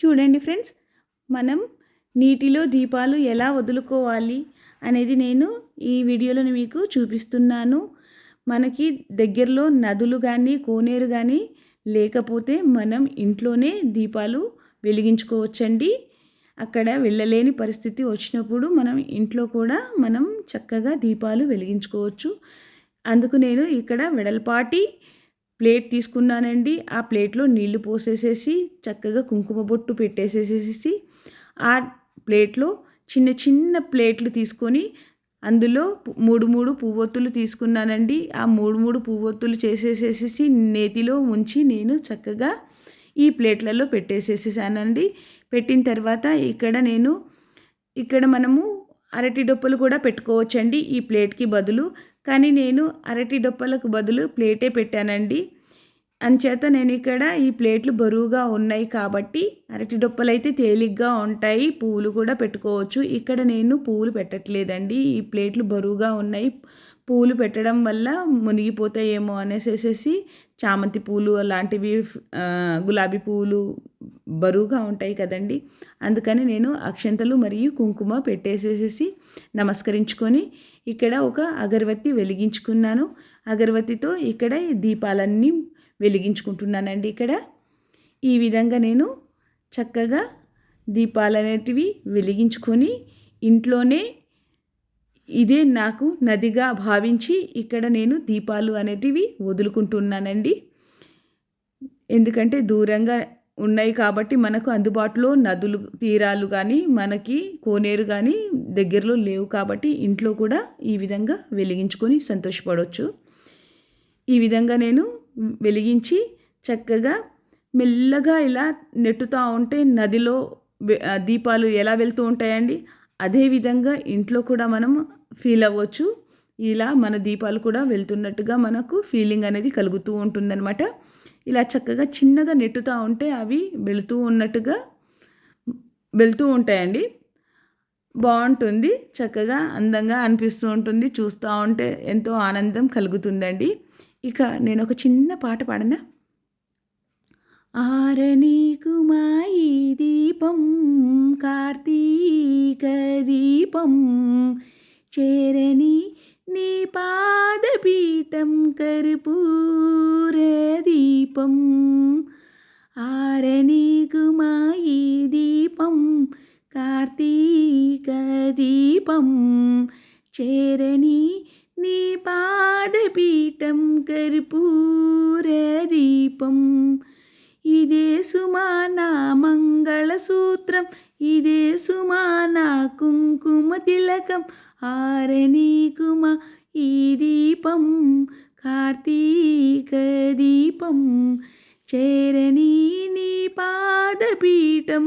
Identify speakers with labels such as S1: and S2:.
S1: చూడండి ఫ్రెండ్స్ మనం నీటిలో దీపాలు ఎలా వదులుకోవాలి అనేది నేను ఈ వీడియోలో మీకు చూపిస్తున్నాను. మనకి దగ్గరలో నదులు కానీ కోనేరు కానీ లేకపోతే మనం ఇంట్లోనే దీపాలు వెలిగించుకోవచ్చండి. అక్కడ వెళ్ళలేని పరిస్థితి వచ్చినప్పుడు మనం ఇంట్లో కూడా మనం చక్కగా దీపాలు వెలిగించుకోవచ్చు. అందుకు నేను ఇక్కడ వెడల్పాటి ప్లేట్ తీసుకున్నానండి. ఆ ప్లేట్లో నీళ్ళు పోసేసేసి చక్కగా కుంకుమ బొట్టు పెట్టేసేసేసి ఆ ప్లేట్లో చిన్న చిన్న ప్లేట్లు తీసుకొని అందులో మూడు మూడు పువ్వొత్తులు తీసుకున్నానండి. ఆ మూడు మూడు పువ్వొత్తులు చేసేసేసి నేతిలో ఉంచి నేను చక్కగా ఈ ప్లేట్లలో పెట్టేసేసేసానండి. పెట్టిన తర్వాత ఇక్కడ నేను ఇక్కడ మనము అరటి డొప్పలు కూడా పెట్టుకోవచ్చండి ఈ ప్లేట్కి బదులు. కానీ నేను అరటి డొప్పలకు బదులు ప్లేటే పెట్టానండి. అంచేత నేను ఇక్కడ ఈ ప్లేట్లు బరువుగా ఉన్నాయి కాబట్టి అరటి డొప్పలు అయితే తేలిగ్గా ఉంటాయి. పువ్వులు కూడా పెట్టుకోవచ్చు. ఇక్కడ నేను పువ్వులు పెట్టట్లేదండి. ఈ ప్లేట్లు బరువుగా ఉన్నాయి. పూలు పెట్టడం వల్ల మునిగిపోతాయేమో అనేసేసి చామంతి పూలు అలాంటివి గులాబీ పూలు బరువుగా ఉంటాయి కదండి. అందుకని నేను అక్షంతలు మరియు కుంకుమ పెట్టేసేసేసి నమస్కరించుకొని ఇక్కడ ఒక అగరవత్తి వెలిగించుకున్నాను. అగరవత్తితో ఇక్కడ దీపాలన్నీ వెలిగించుకుంటున్నానండి ఇక్కడ. ఈ విధంగా నేను చక్కగా దీపాలు అనేటివి వెలిగించుకొని ఇంట్లోనే ఇదే నాకు నదిగా భావించి ఇక్కడ నేను దీపాలు అనేటివి వదులుకుంటున్నానండి. ఎందుకంటే దూరంగా ఉన్నాయి కాబట్టి మనకు అందుబాటులో నదులు తీరాలు కానీ మనకి కోనేరు కానీ దగ్గరలో లేవు కాబట్టి ఇంట్లో కూడా ఈ విధంగా వెలిగించుకొని సంతోషపడవచ్చు ఈ విధంగా నేను వెలిగించి చక్కగా మెల్లగా ఇలా నెట్టుతూ ఉంటే నదిలో దీపాలు ఎలా వెళ్తూ ఉంటాయండి? అదేవిధంగా ఇంట్లో కూడా మనం ఫీల్ అవ్వచ్చు. ఇలా మన దీపాలు కూడా వెళ్తున్నట్టుగా మనకు ఫీలింగ్ అనేది కలుగుతూ ఉంటుందన్నమాట. ఇలా చక్కగా చిన్నగా నెట్టుతూ ఉంటే అవి వెళుతూ ఉన్నట్టుగా వెళుతూ ఉంటాయండి. బాగుంటుంది చక్కగా అందంగా అనిపిస్తూ ఉంటుంది చూస్తూ ఉంటే ఎంతో ఆనందం కలుగుతుందండి. ఇక నేను ఒక చిన్న పాట పాడనా? ఆరనీకు మాయి దీపం కార్తీక దీపం చేరని నీ పాదపీఠం కరుపూ. దీపం ఆరనీకు మాయి దీపం కార్తీక దీపం చేరని నీ పాదపీఠం కర్పూర దీపం ఇదే సుమానా మంగళసూత్రం ఇదే సుమానా కుంకుమ తిలకం ఆరణీకుమ ఈ దీపం కార్తీక దీపం చేరణీ నీ పాదపీఠం